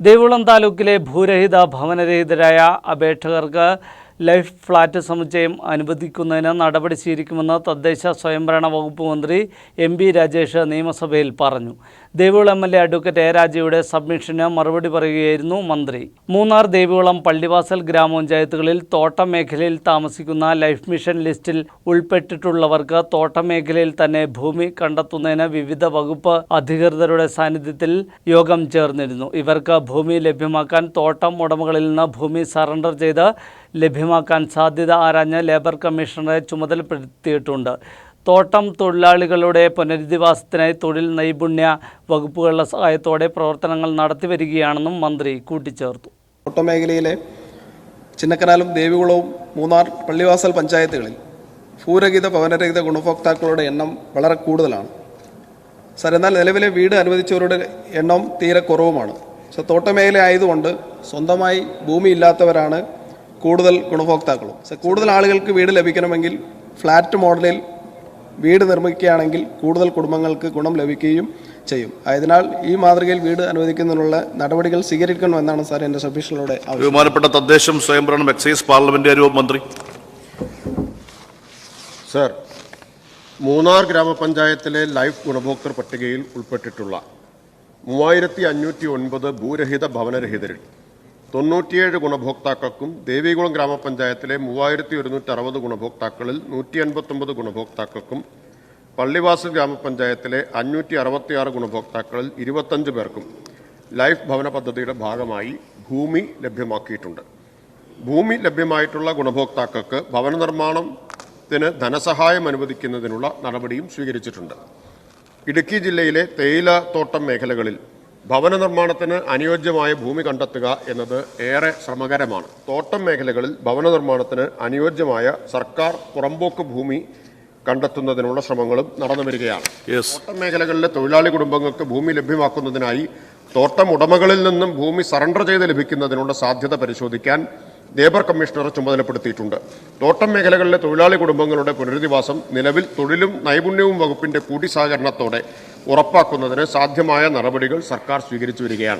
ദേവികുളം താലൂക്കിലെ ഭൂരഹിത ഭവനരഹിതരായ അപേക്ഷകർക്ക് life flat സമുച്ചയം അനുവദിക്കുന്നതിന് നടപടി സ്വീകരിക്കുമെന്ന് തദ്ദേശ സ്വയംഭരണ വകുപ്പ് മന്ത്രി എം പി രാജേഷ് നിയമസഭയിൽ പറഞ്ഞു. Devikulam M L A advocate A രാജയുടെ സബ്മിഷന് മറുപടി പറയുകയായിരുന്നു മന്ത്രി. മൂന്നാർ ദേവികുളം പള്ളിവാസൽ ഗ്രാമപഞ്ചായത്തുകളിൽ തോട്ടം മേഖലയിൽ താമസിക്കുന്ന ലൈഫ് മിഷൻ ലിസ്റ്റിൽ ഉൾപ്പെട്ടിട്ടുള്ളവർക്ക് തോട്ടം മേഖലയിൽ തന്നെ ഭൂമി കണ്ടെത്തുന്നതിന് വിവിധ വകുപ്പ് അധികൃതരുടെ സാന്നിധ്യത്തിൽ യോഗം ചേർന്നിരുന്നു. ഇവർക്ക് ഭൂമി ലഭ്യമാക്കാൻ തോട്ടം ഉടമകളിൽ നിന്ന് ഭൂമി സറണ്ടർ ചെയ്ത് ലഭ്യമാക്കാൻ സാധ്യത ആരാഞ്ഞ് ലേബർ കമ്മീഷണറെ ചുമതലപ്പെടുത്തിയിട്ടുണ്ട്. തോട്ടം തൊഴിലാളികളുടെ പുനരധിവാസത്തിനായി തൊഴിൽ നൈപുണ്യ വകുപ്പുകളുടെ സഹായത്തോടെ പ്രവർത്തനങ്ങൾ നടത്തിവരികയാണെന്നും മന്ത്രി കൂട്ടിച്ചേർത്തു. ഓട്ടോമേഖലയിലെ ചിന്നക്കനാലും ദേവികുളവും മൂന്നാർ പള്ളിവാസൽ പഞ്ചായത്തുകളിൽ ഭൂരഹിത ഭവനരഹിത ഗുണഭോക്താക്കളുടെ എണ്ണം വളരെ കൂടുതലാണ്. സാർ എന്നാൽ നിലവിലെ വീട് അനുവദിച്ചവരുടെ എണ്ണം തീരെ കുറവുമാണ്. സോ തോട്ടമേഖല ആയതുകൊണ്ട് സ്വന്തമായി ഭൂമി ഇല്ലാത്തവരാണ് കൂടുതൽ ഗുണഭോക്താക്കളും. സർ കൂടുതൽ ആളുകൾക്ക് വീട് ലഭിക്കണമെങ്കിൽ ഫ്ലാറ്റ് മോഡലിൽ വീട് നിർമ്മിക്കുകയാണെങ്കിൽ കൂടുതൽ കുടുംബങ്ങൾക്ക് ഗുണം ലഭിക്കുകയും ചെയ്യും. ആയതിനാൽ ഈ മാതൃകയിൽ വീട് അനുവദിക്കുന്നതിനുള്ള നടപടികൾ സ്വീകരിക്കണമെന്നാണ് സാർ എന്റെ സബ്മിഷനിലൂടെ ആവശ്യം. ബഹുമാനപ്പെട്ട തദ്ദേശം സ്വയംഭരണം എക്സൈസ് പാർലമെന്റ് മന്ത്രി. സാർ മൂന്നാർ ഗ്രാമപഞ്ചായത്തിലെ ലൈഫ് ഗുണഭോക്തൃ പട്ടികയിൽ ഉൾപ്പെട്ടിട്ടുള്ള മൂവായിരത്തി അഞ്ഞൂറ്റി ഒൻപത് ഭൂരഹിത ഭവനരഹിതരിൽ തൊണ്ണൂറ്റിയേഴ് ഗുണഭോക്താക്കൾക്കും ദേവികുളം ഗ്രാമപഞ്ചായത്തിലെ മൂവായിരത്തി ഒരുന്നൂറ്റി അറുപത് ഗുണഭോക്താക്കളിൽ നൂറ്റി അൻപത്തൊമ്പത് ഗുണഭോക്താക്കൾക്കും പള്ളിവാസൽ ഗ്രാമപഞ്ചായത്തിലെ അഞ്ഞൂറ്റി അറുപത്തിയാറ് ഗുണഭോക്താക്കളിൽ ഇരുപത്തഞ്ച് പേർക്കും ലൈഫ് ഭവന പദ്ധതിയുടെ ഭാഗമായി ഭൂമി ലഭ്യമാക്കിയിട്ടുണ്ട്. ഭൂമി ലഭ്യമായിട്ടുള്ള ഗുണഭോക്താക്കൾക്ക് ഭവന നിർമ്മാണത്തിന് ധനസഹായം അനുവദിക്കുന്നതിനുള്ള നടപടിയും സ്വീകരിച്ചിട്ടുണ്ട്. ഇടുക്കി ജില്ലയിലെ തേയില തോട്ടം മേഖലകളിൽ ഭവന നിർമ്മാണത്തിന് അനുയോജ്യമായ ഭൂമി കണ്ടെത്തുക എന്നത് ഏറെ ശ്രമകരമാണ്. തോട്ടം മേഖലകളിൽ ഭവന നിർമ്മാണത്തിന് അനുയോജ്യമായ സർക്കാർ പുറമ്പോക്ക് ഭൂമി കണ്ടെത്തുന്നതിനുള്ള ശ്രമങ്ങളും നടന്നു വരികയാണ്. തോട്ടം മേഖലകളിലെ തൊഴിലാളി കുടുംബങ്ങൾക്ക് ഭൂമി ലഭ്യമാക്കുന്നതിനായി തോട്ടം ഉടമകളിൽ നിന്നും ഭൂമി സറണ്ടർ ചെയ്ത് ലഭിക്കുന്നതിനുള്ള സാധ്യത പരിശോധിക്കാൻ ലേബർ കമ്മീഷണറെ ചുമതലപ്പെടുത്തിയിട്ടുണ്ട്. തോട്ടം മേഖലകളിലെ തൊഴിലാളി കുടുംബങ്ങളുടെ പുനരധിവാസം നിലവിൽ തൊഴിലും നൈപുണ്യവും വകുപ്പിന്റെ കൂടി സഹകരണത്തോടെ ഉറപ്പാക്കുന്നതിന് സാധ്യമായ നടപടികൾ സർക്കാർ സ്വീകരിച്ചു വരികയാണ്.